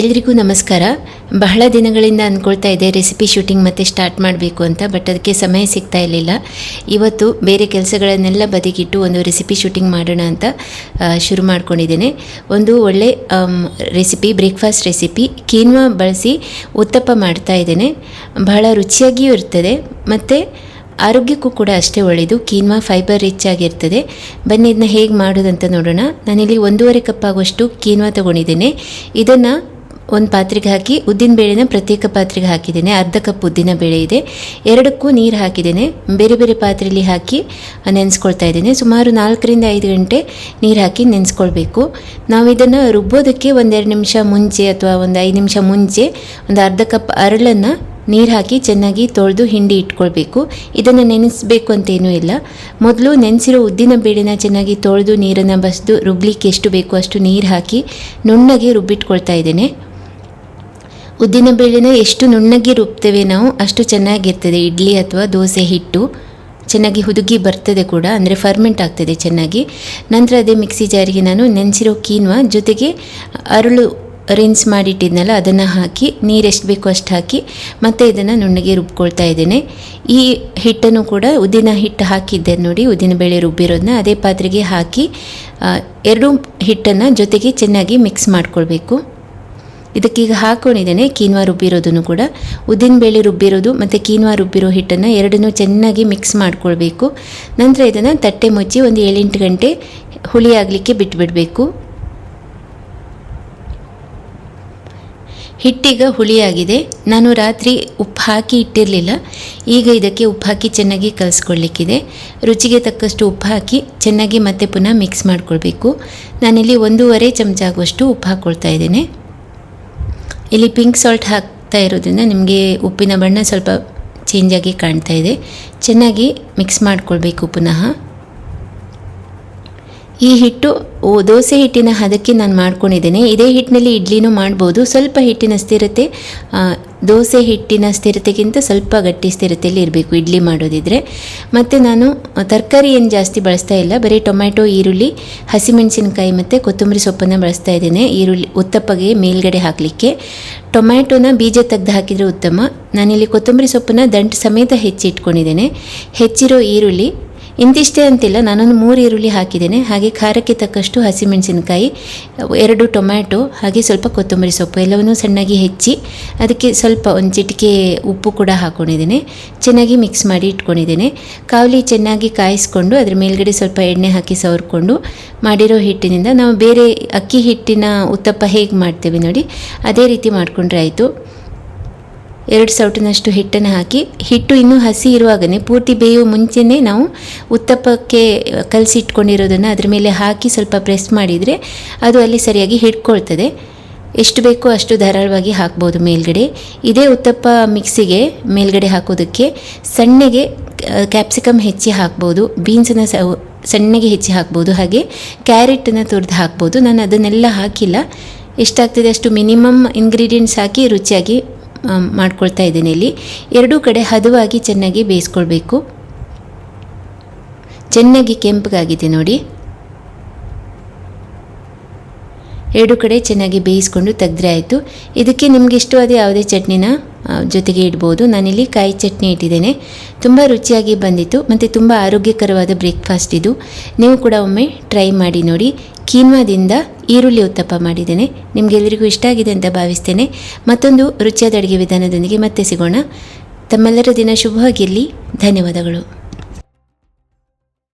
ಎಲ್ರಿಗೂ ನಮಸ್ಕಾರ. ಬಹಳ ದಿನಗಳಿಂದ ಅಂದ್ಕೊಳ್ತಾ ಇದ್ದೆ ರೆಸಿಪಿ ಶೂಟಿಂಗ್ ಮತ್ತೆ ಸ್ಟಾರ್ಟ್ ಮಾಡಬೇಕು ಅಂತ ಬಟ್ ಅದಕ್ಕೆ ಸಮಯ ಸಿಗ್ತಾ ಇರಲಿಲ್ಲ. ಇವತ್ತು ಬೇರೆ ಕೆಲಸಗಳನ್ನೆಲ್ಲ ಬದಿಗಿಟ್ಟು ಒಂದು ರೆಸಿಪಿ ಶೂಟಿಂಗ್ ಮಾಡೋಣ ಅಂತ ಶುರು ಮಾಡ್ಕೊಂಡಿದ್ದೇನೆ. ಒಂದು ಒಳ್ಳೆ ರೆಸಿಪಿ ಬ್ರೇಕ್ಫಾಸ್ಟ್ ರೆಸಿಪಿ ಕೀನ್ವಾ ಬಳಸಿ ಉತ್ತಪ್ಪ ಮಾಡ್ತಾ ಇದ್ದೇನೆ. ಬಹಳ ರುಚಿಯಾಗಿಯೂ ಇರ್ತದೆ, ಮತ್ತು ಆರೋಗ್ಯಕ್ಕೂ ಕೂಡ ಅಷ್ಟೇ ಒಳ್ಳೆಯದು ಕೀನ್ವಾ ಫೈಬರ್ ರಿಚ್ ಆಗಿರ್ತದೆ. ಬನ್ನಿ ಇದನ್ನ ಹೇಗೆ ಮಾಡೋದಂತ ನೋಡೋಣ. ನಾನಿಲ್ಲಿ ಒಂದೂವರೆ ಕಪ್ ಆಗುವಷ್ಟು ಕೀನ್ವಾ ತೊಗೊಂಡಿದ್ದೇನೆ. ಇದನ್ನು ಒಂದು ಪಾತ್ರೆಗೆ ಹಾಕಿ ಉದ್ದಿನ ಬೇಳೆನ ಪ್ರತ್ಯೇಕ ಪಾತ್ರೆಗೆ ಹಾಕಿದ್ದೇನೆ. ಅರ್ಧ ಕಪ್ ಉದ್ದಿನ ಬೇಳೆ ಇದೆ. ಎರಡಕ್ಕೂ ನೀರು ಹಾಕಿದ್ದೇನೆ. ಬೇರೆ ಬೇರೆ ಪಾತ್ರೆಯಲ್ಲಿ ಹಾಕಿ ನೆನೆಸ್ಕೊಳ್ತಾ ಇದ್ದೇನೆ. ಸುಮಾರು ನಾಲ್ಕರಿಂದ ಐದು ಗಂಟೆ ನೀರು ಹಾಕಿ ನೆನೆಸ್ಕೊಳ್ಬೇಕು. ನಾವು ಇದನ್ನು ರುಬ್ಬೋದಕ್ಕೆ ಒಂದೆರಡು ನಿಮಿಷ ಮುಂಚೆ ಅಥವಾ ಒಂದು ಐದು ನಿಮಿಷ ಮುಂಚೆ ಒಂದು ಅರ್ಧ ಕಪ್ ಅರಳನ್ನು ನೀರು ಹಾಕಿ ಚೆನ್ನಾಗಿ ತೊಳೆದು ಹಿಂಡಿ ಇಟ್ಕೊಳ್ಬೇಕು. ಇದನ್ನು ನೆನೆಸಬೇಕು ಅಂತೇನೂ ಇಲ್ಲ. ಮೊದಲು ನೆನೆಸಿರೋ ಉದ್ದಿನ ಬೇಳೆನ ಚೆನ್ನಾಗಿ ತೊಳೆದು ನೀರನ್ನು ಬಸಿದು ರುಬ್ಲಿಕ್ಕೆ ಎಷ್ಟು ಬೇಕು ಅಷ್ಟು ನೀರು ಹಾಕಿ ನುಣ್ಣಗೆ ರುಬ್ಬಿಟ್ಕೊಳ್ತಾ ಇದ್ದೇನೆ. ಉದ್ದಿನ ಬೇಳೆನ ಎಷ್ಟು ನುಣ್ಣಗೆ ರುಬ್ತೇವೆ ನಾವು ಅಷ್ಟು ಚೆನ್ನಾಗಿರ್ತದೆ. ಇಡ್ಲಿ ಅಥವಾ ದೋಸೆ ಹಿಟ್ಟು ಚೆನ್ನಾಗಿ ಹುದುಗಿ ಬರ್ತದೆ ಕೂಡ, ಅಂದರೆ ಫರ್ಮೆಂಟ್ ಆಗ್ತದೆ ಚೆನ್ನಾಗಿ. ನಂತರ ಅದೇ ಮಿಕ್ಸಿ ಜಾರಿಗೆ ನಾನು ನೆನೆಸಿರೋ ಕೀನ್ವಾ ಜೊತೆಗೆ ಅರಳು ರಿನ್ಸ್ ಮಾಡಿಟ್ಟಿದ್ನಲ್ಲ, ಅದನ್ನು ಹಾಕಿ ನೀರೆಷ್ಟು ಬೇಕೋ ಅಷ್ಟು ಹಾಕಿ, ಮತ್ತೆ ಇದನ್ನು ನುಣ್ಣಗೆ ರುಬ್ಕೊಳ್ತಾ ಇದ್ದೇನೆ. ಈ ಹಿಟ್ಟನ್ನು ಕೂಡ ಉದ್ದಿನ ಹಿಟ್ಟು ಹಾಕಿದ್ದೆ ನೋಡಿ, ಉದ್ದಿನ ಬೇಳೆ ರುಬ್ಬಿರೋದನ್ನ ಅದೇ ಪಾತ್ರೆಗೆ ಹಾಕಿ ಎರಡು ಹಿಟ್ಟನ್ನು ಜೊತೆಗೆ ಚೆನ್ನಾಗಿ ಮಿಕ್ಸ್ ಮಾಡ್ಕೊಳ್ಬೇಕು. ಇದಕ್ಕೀಗ ಹಾಕ್ಕೊಂಡಿದ್ದೇನೆ ಕೀನ್ವಾ ರುಬ್ಬಿರೋದನ್ನು ಕೂಡ. ಉದ್ದಿನ ಬೇಳೆ ರುಬ್ಬಿರೋದು ಮತ್ತು ಕೀನ್ವಾ ರುಬ್ಬಿರೋ ಹಿಟ್ಟನ್ನು ಎರಡನ್ನೂ ಚೆನ್ನಾಗಿ ಮಿಕ್ಸ್ ಮಾಡ್ಕೊಳ್ಬೇಕು. ನಂತರ ಇದನ್ನು ತಟ್ಟೆ ಮುಚ್ಚಿ ಒಂದು ಏಳೆಂಟು ಗಂಟೆ ಹುಳಿ ಆಗಲಿಕ್ಕೆ ಬಿಟ್ಬಿಡಬೇಕು. ಹಿಟ್ಟೀಗ ಹುಳಿಯಾಗಿದೆ. ನಾನು ರಾತ್ರಿ ಉಪ್ಪು ಹಾಕಿ ಇಟ್ಟಿರಲಿಲ್ಲ. ಈಗ ಇದಕ್ಕೆ ಉಪ್ಪು ಹಾಕಿ ಚೆನ್ನಾಗಿ ಕಲಿಸ್ಕೊಳ್ಳಿಕ್ಕಿದೆ ರುಚಿಗೆ ತಕ್ಕಷ್ಟು ಉಪ್ಪು ಹಾಕಿ ಚೆನ್ನಾಗಿ ಮತ್ತೆ ಪುನಃ ಮಿಕ್ಸ್ ಮಾಡ್ಕೊಳ್ಬೇಕು. ನಾನಿಲ್ಲಿ ಒಂದೂವರೆ ಚಮಚ ಆಗುವಷ್ಟು ಉಪ್ಪು ಹಾಕ್ಕೊಳ್ತಾ ಇದ್ದೇನೆ. ಇಲ್ಲಿ ಪಿಂಕ್ ಸಾಲ್ಟ್ ಹಾಕ್ತಾ ಇರೋದ್ರಿಂದ ನಿಮಗೆ ಉಪ್ಪಿನ ಬಣ್ಣ ಸ್ವಲ್ಪ ಚೇಂಜಾಗಿ ಕಾಣ್ತಾ ಇದೆ. ಚೆನ್ನಾಗಿ ಮಿಕ್ಸ್ ಮಾಡ್ಕೊಳ್ಬೇಕು ಪುನಃ ಈ ಹಿಟ್ಟು ದೋಸೆ ಹಿಟ್ಟಿನ ಹದಕ್ಕೆ ನಾನು ಮಾಡ್ಕೊಂಡಿದ್ದೇನೆ. ಇದೇ ಹಿಟ್ಟಿನಲ್ಲಿ ಇಡ್ಲಿನೂ ಮಾಡ್ಬೋದು. ಸ್ವಲ್ಪ ಹಿಟ್ಟಿನ ಸ್ಥಿರತೆ ದೋಸೆ ಹಿಟ್ಟಿನ ಸ್ಥಿರತೆಗಿಂತ ಸ್ವಲ್ಪ ಗಟ್ಟಿ ಸ್ಥಿರತೆಯಲ್ಲಿ ಇರಬೇಕು ಇಡ್ಲಿ ಮಾಡೋದಿದ್ರೆ. ಮತ್ತು ನಾನು ತರಕಾರಿ ಏನು ಜಾಸ್ತಿ ಬಳಸ್ತಾ ಇಲ್ಲ. ಬರೀ ಟೊಮ್ಯಾಟೊ, ಈರುಳ್ಳಿ, ಹಸಿಮೆಣಸಿನಕಾಯಿ ಮತ್ತು ಕೊತ್ತಂಬರಿ ಸೊಪ್ಪನ್ನು ಬಳಸ್ತಾ ಇದ್ದೇನೆ. ಈರುಳ್ಳಿ ಉತ್ತಪ್ಪಗೆ ಮೇಲ್ಗಡೆ ಹಾಕಲಿಕ್ಕೆ. ಟೊಮ್ಯಾಟೊನ ಬೀಜ ತೆಗೆದು ಹಾಕಿದರೆ ಉತ್ತಮ. ನಾನಿಲ್ಲಿ ಕೊತ್ತಂಬರಿ ಸೊಪ್ಪನ್ನು ದಂಟು ಸಮೇತ ಹೆಚ್ಚಿಟ್ಕೊಂಡಿದ್ದೇನೆ. ಹೆಚ್ಚಿರೋ ಈರುಳ್ಳಿ ಇಂತಿಷ್ಟೇ ಅಂತಿಲ್ಲ, ನಾನೊಂದು ಮೂರು ಈರುಳ್ಳಿ ಹಾಕಿದ್ದೇನೆ. ಹಾಗೆ ಖಾರಕ್ಕೆ ತಕ್ಕಷ್ಟು ಹಸಿಮೆಣಸಿನಕಾಯಿ, ಎರಡು ಟೊಮ್ಯಾಟೊ, ಹಾಗೆ ಸ್ವಲ್ಪ ಕೊತ್ತಂಬರಿ ಸೊಪ್ಪು, ಎಲ್ಲವನ್ನೂ ಸಣ್ಣಗೆ ಹೆಚ್ಚಿ ಅದಕ್ಕೆ ಸ್ವಲ್ಪ ಒಂದು ಚಿಟಿಕೆ ಉಪ್ಪು ಕೂಡ ಹಾಕ್ಕೊಂಡಿದ್ದೇನೆ ಚೆನ್ನಾಗಿ ಮಿಕ್ಸ್ ಮಾಡಿ ಇಟ್ಕೊಂಡಿದ್ದೇನೆ. ಕಾವಲಿ ಚೆನ್ನಾಗಿ ಕಾಯಿಸ್ಕೊಂಡು, ಅದರ ಮೇಲ್ಗಡೆ ಸ್ವಲ್ಪ ಎಣ್ಣೆ ಹಾಕಿ ಸವರ್ಕೊಂಡು ಮಾಡಿರೋ ಹಿಟ್ಟಿನಿಂದ ನಾವು ಬೇರೆ ಅಕ್ಕಿ ಹಿಟ್ಟಿನ ಉತ್ತಪ್ಪ ಹೇಗೆ ಮಾಡ್ತೇವೆ ನೋಡಿ, ಅದೇ ರೀತಿ ಮಾಡಿಕೊಂಡ್ರೆ ಆಯಿತು. ಎರಡು ಸೌಟಿನಷ್ಟು ಹಿಟ್ಟನ್ನು ಹಾಕಿ, ಹಿಟ್ಟು ಇನ್ನೂ ಹಸಿ ಇರುವಾಗಲೇ ಪೂರ್ತಿ ಬೇಯುವ ಮುಂಚೆನೇ ನಾವು ಉತ್ತಪ್ಪಕ್ಕೆ ಕಲಸಿ ಇಟ್ಕೊಂಡಿರೋದನ್ನು ಅದ್ರ ಮೇಲೆ ಹಾಕಿ ಸ್ವಲ್ಪ ಪ್ರೆಸ್ ಮಾಡಿದರೆ ಅದು ಅಲ್ಲಿ ಸರಿಯಾಗಿ ಹಿಡ್ಕೊಳ್ತದೆ. ಎಷ್ಟು ಬೇಕೋ ಅಷ್ಟು ಧಾರಾಳವಾಗಿ ಹಾಕ್ಬೋದು ಮೇಲ್ಗಡೆ. ಇದೇ ಉತ್ತಪ್ಪ ಮಿಕ್ಸಿಗೆ ಮೇಲ್ಗಡೆ ಹಾಕೋದಕ್ಕೆ ಸಣ್ಣಗೆ ಕ್ಯಾಪ್ಸಿಕಮ್ ಹೆಚ್ಚಿ ಹಾಕ್ಬೋದು, ಬೀನ್ಸನ್ನು ಸ, ಸಣ್ಣಗೆ ಹೆಚ್ಚಿ ಹಾಕ್ಬೋದು, ಹಾಗೆ ಕ್ಯಾರೆಟನ್ನು ತುರಿದು ಹಾಕ್ಬೋದು. ನಾನು ಅದನ್ನೆಲ್ಲ ಹಾಕಿಲ್ಲ. ಎಷ್ಟಾಗ್ತದೆ ಅಷ್ಟು ಮಿನಿಮಮ್ ಇಂಗ್ರೀಡಿಯೆಂಟ್ಸ್ ಹಾಕಿ ರುಚಿಯಾಗಿ ಮಾಡ್ಕೊಳ್ತಾ ಇದ್ದೇನೆ ಇಲ್ಲಿ. ಎರಡೂ ಕಡೆ ಹದವಾಗಿ ಚೆನ್ನಾಗಿ ಬೇಯಿಸ್ಕೊಳ್ಬೇಕು. ಚೆನ್ನಾಗಿ ಕೆಂಪಗಾಗಿದೆ ನೋಡಿ. ಎರಡು ಕಡೆ ಚೆನ್ನಾಗಿ ಬೇಯಿಸ್ಕೊಂಡು ತೆಗೆದ್ರೆ ಆಯಿತು. ಇದಕ್ಕೆ ನಿಮ್ಗೆ ಇಷ್ಟವಾದ ಯಾವುದೇ ಚಟ್ನಿನ ಜೊತೆಗೆ ಇಡ್ಬೋದು. ನಾನಿಲ್ಲಿ ಕಾಯಿ ಚಟ್ನಿ ಇಟ್ಟಿದ್ದೇನೆ. ತುಂಬ ರುಚಿಯಾಗಿ ಬಂದಿತ್ತು. ಮತ್ತು ತುಂಬ ಆರೋಗ್ಯಕರವಾದ ಬ್ರೇಕ್ಫಾಸ್ಟ್ ಇದು. ನೀವು ಕೂಡ ಒಮ್ಮೆ ಟ್ರೈ ಮಾಡಿ ನೋಡಿ. ಕೀನ್ವಾದಿಂದ ಈರುಳ್ಳಿ ಉತ್ತಪ್ಪ ಮಾಡಿದ್ದೇನೆ. ನಿಮಗೆಲ್ಲರಿಗೂ ಇಷ್ಟ ಆಗಿದೆ ಅಂತ ಭಾವಿಸ್ತೇನೆ. ಮತ್ತೊಂದು ರುಚಿಯಾದ ಅಡುಗೆ ವಿಧಾನದೊಂದಿಗೆ ಮತ್ತೆ ಸಿಗೋಣ. ತಮ್ಮೆಲ್ಲರ ದಿನ ಶುಭವಾಗಿರಲಿ. ಧನ್ಯವಾದಗಳು.